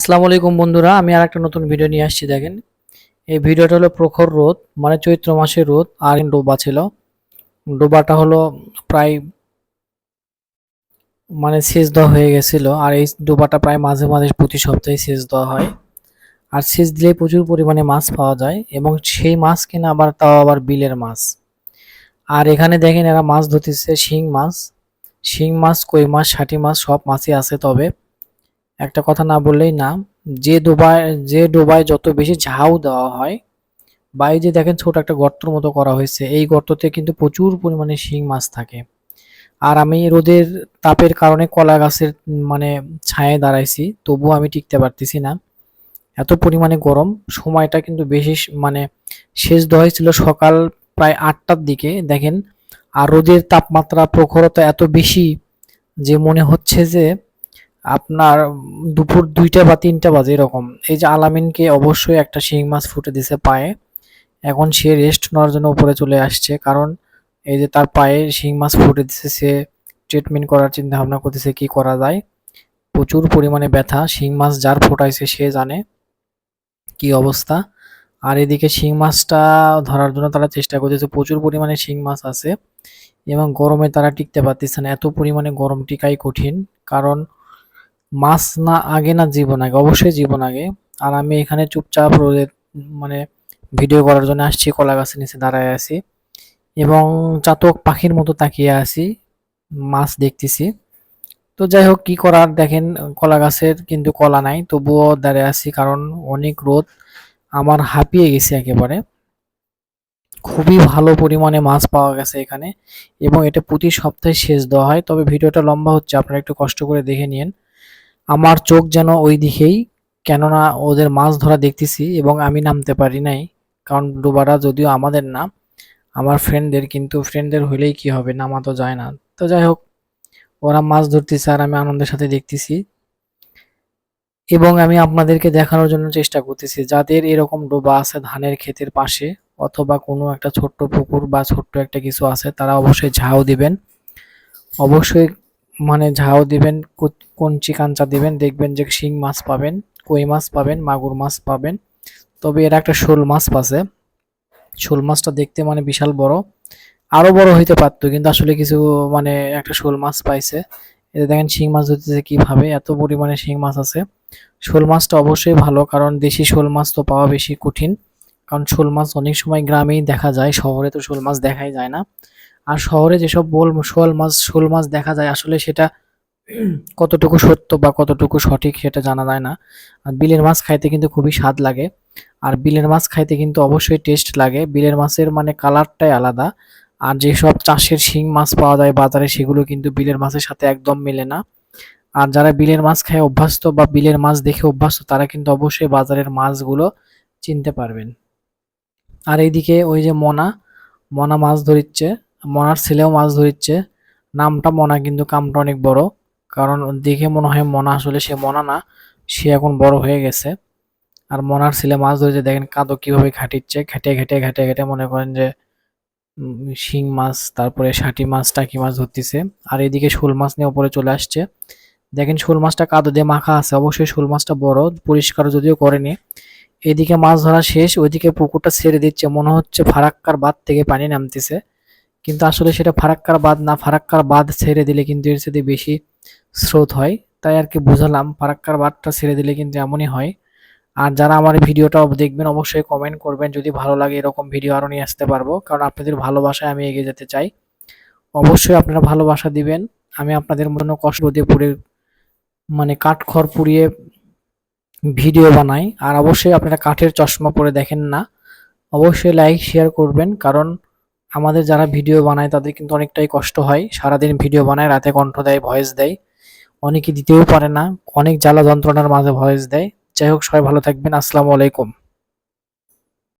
আসসালামু আলাইকুম বন্ধুরা, আমি আর একটা নতুন ভিডিও নিয়ে আসছি, দেখেন। এই ভিডিওটা হলো প্রখর রোদ মানে চৈত্র মাসের রোদ, আর ডোবা ছিল। ডোবাটা হলো প্রায় মানে সেচ দেওয়া হয়ে গেছিল, আর এই ডোবাটা প্রায় মাঝে মাঝে প্রতি সপ্তাহে সেচ দেওয়া হয়। আর সেচ দিলে প্রচুর পরিমাণে মাছ পাওয়া যায়, এবং সেই মাছ কিনা আবার, তাও আবার বিলের মাছ। আর এখানে দেখেন এরা মাছ ধরতেছে, শিং মাছ। শিং মাছ, কই মাছ ষাটি মাছ সব মাছই আছে তবে। একটা কথা না বললেই না, যে ডোবায় যে ডোবায় যত বেশি ঝাউ দেওয়া হয় বা এই যে দেখেন ছোট একটা গর্তর মতো করা হয়েছে, এই গর্ততে কিন্তু প্রচুর পরিমাণে শিং মাছ থাকে। আর আমি রোদের তাপের কারণে কলা গাছের মানে ছায়ে দাঁড়াইছি, তবুও আমি টিকতে পারতেছি না। এত পরিমাণে গরম, সময়টা কিন্তু বেশি মানে শেষ দেওয়া হয়েছিল সকাল প্রায় আটটার দিকে, দেখেন। আর রোদের তাপমাত্রা, প্রখরতা এত বেশি যে মনে হচ্ছে যে আপনার দুপুর দুইটা বা তিনটা বাজে এরকম। এই যে আলামিনকে অবশ্যই একটা শিং মাছ ফুটে দিছে পায়ে। এখন সে রেস্ট নেওয়ার জন্য উপরে চলে আসছে। কারণ এই যে তার পায়ে শিং মাছ ফুটে দিছে, সে ট্রিটমেন্ট করার চিন্তা ভাবনা করতেছে কি করা যায়। প্রচুর পরিমাণে ব্যথা। শিং মাছ যার ফোটাইছে সে জানে কি অবস্থা। আর এদিকে শিং মাছটা ধরার জন্য তারা চেষ্টা করতেছে। প্রচুর পরিমাণে শিং মাছ আছে এবং গরমে তারা টিকতে পারতেছে না। এত পরিমাণে গরম টিকাই কঠিন। কারণ মাছ না আগে না জীবন আগে? অবশ্যই জীবন আগে। আর আমি এখানে চুপচাপ রোদে মানে ভিডিও করার জন্য আসছি, কলা গাছের নিচে দাঁড়ায় আছি এবং চাতক পাখির মতো তাকিয়ে আছি, মাছ দেখতেছি। তো যাই হোক, কি করার দেখেন, কলা গাছের কিন্তু কলা নাই, তবুও দাঁড়িয়ে আছি কারণ অনেক রোদ আমার হাঁপিয়ে গেছে একেবারে। খুবই ভালো পরিমাণে মাছ পাওয়া গেছে এখানে এবং এটা প্রতি সপ্তাহে সেচ দেওয়া হয়, তবে ভিডিওটা লম্বা হচ্ছে, আপনারা একটু কষ্ট করে দেখে নিন আমার চোখ যেন ওই দিকেই, কেননা ওদের মাছ ধরা দেখতেছি এবং আমি নামতে পারি নাই, কারণ ডোবাটা যদিও আমাদের না, আমার ফ্রেন্ডদের কিন্তু ফ্রেন্ডদের হইলেই কি হবে, নামা তো যায় না। তো যাই হোক, ওরা মাছ ধরতেছে আর আমি আনন্দের সাথে দেখতেছি। এবং আমি আপনাদেরকে দেখানোর জন্য চেষ্টা করতেছি, যাদের এরকম ডোবা আছে ধানের ক্ষেতের পাশে, অথবা কোনো একটা ছোট্ট পুকুর বা ছোট্ট একটা কিছু আছে, তারা অবশ্যই ঝাউ দিবেন। অবশ্যই মানে ঝাও দিবেন কঞ্চি কাঞ্চা দিবেন, দেখবেন যে শিং মাছ পাবেন, কই মাছ পাবেন, মাগুর মাছ পাবেন। তবে এরা একটা শোল মাছ পাছে শোল মাছটা দেখতে মানে বিশাল বড়। আরও বড় হইতে পারতো, কিন্তু আসলে কিছু মানে একটা শোল মাছ পাইছে। এতে দেখেন শিং মাছ ধরতেছে কীভাবে, এত পরিমাণে শিং মাছ আছে। শোল মাছটা অবশ্যই ভালো, কারণ দেশি শোল মাছ তো পাওয়া বেশি কঠিন। কারণ শোল মাছ অনেক সময় গ্রামেই দেখা যায়, শহরে তো শোল মাছ দেখাই যায় না। আর শহরে যেসব বোল শোল মাছ শোল মাছ দেখা যায়, আসলে সেটা কতটুকু সত্য বা কতটুকু সঠিক সেটা জানা যায় না। আর বিলের মাছ খাইতে কিন্তু খুবই স্বাদ লাগে। আর বিলের মাছ খাইতে কিন্তু অবশ্যই টেস্ট লাগে। বিলের মাছের মানে কালারটাই আলাদা। আর যেসব চাষের শিং মাছ পাওয়া যায় বাজারে, সেগুলো কিন্তু বিলের মাছের সাথে একদম মেলে না। আর যারা বিলের মাছ খায় অভ্যস্ত বা বিলের মাছ দেখে অভ্যস্ত, তারা কিন্তু অবশ্যই বাজারের মাছগুলো চিনতে পারবেন। আর এইদিকে ওই যে মনা মনা মাছ ধরিচ্ছে। মনার ছেলেও মাছ ধরিচ্ছে। নামটা মনা, কিন্তু কামটা অনেক বড়। কারণ দেখে মনে হয় মনা আসলে সে মনা না, সে এখন বড় হয়ে গেছে। আর মনার ছেলে মাছ ধরেছে, দেখেন কাদো কীভাবে ঘাটিচ্ছে ঘেটে ঘেটে ঘেটে ঘেটে মনে করেন যে শিং মাছ, তারপরে ষাটি মাছ, টাকি মাছ ধরতেছে। আর এদিকে শোল মাছ নিয়ে ওপরে চলে আসছে। দেখেন শোল মাছটা কাদো দিয়ে মাখা আছে, অবশ্যই শোল মাছটা বড়, পরিষ্কার যদিও করেনি। এদিকে মাছ ধরা শেষ, ওইদিকে পুকুরটা ছেড়ে দিচ্ছে। মনে হচ্ছে ফারাক্কার বাঁধ থেকে পানি নামতেছে। কিন্তু আসলে সেটা ফারাক্কার বাঁধ না, ফারাক্কার বাঁধ ছেড়ে দিলে কিন্তু এর সাথে বেশি স্রোত হয়। তাই আর কি বুঝালাম, ফারাক্কার বাঁধটা ছেড়ে দিলে কিন্তু এমনই হয়। আর যারা আমার ভিডিওটা দেখবেন, অবশ্যই কমেন্ট করবেন যদি ভালো লাগে এরকম ভিডিও আরও নিয়ে আসতে পারব, কারণ আপনাদের ভালোবাসায় আমি এগিয়ে যেতে চাই। অবশ্যই আপনারা ভালোবাসা দিবেন। আমি আপনাদের মনে কষ্ট দিয়ে পুড়ে মানে কাঠখড় পুড়িয়ে ভিডিও বানাই। আর অবশ্যই আপনারা কাঠের চশমা পরে দেখেন না। অবশ্যই লাইক শেয়ার করবেন, কারণ আমাদের যারা ভিডিও বানায় তাদের কিন্তু অনেকটাই কষ্ট হয়। সারাদিন ভিডিও বানায়, রাতে কণ্ঠ দেয় ভয়েস দেয়। অনেকে দিতেও পারে না, অনেক জ্বালা যন্ত্রণার মাঝে ভয়েস দেয়। যাই হোক, সবাই ভালো থাকবেন। আসসালামু আলাইকুম।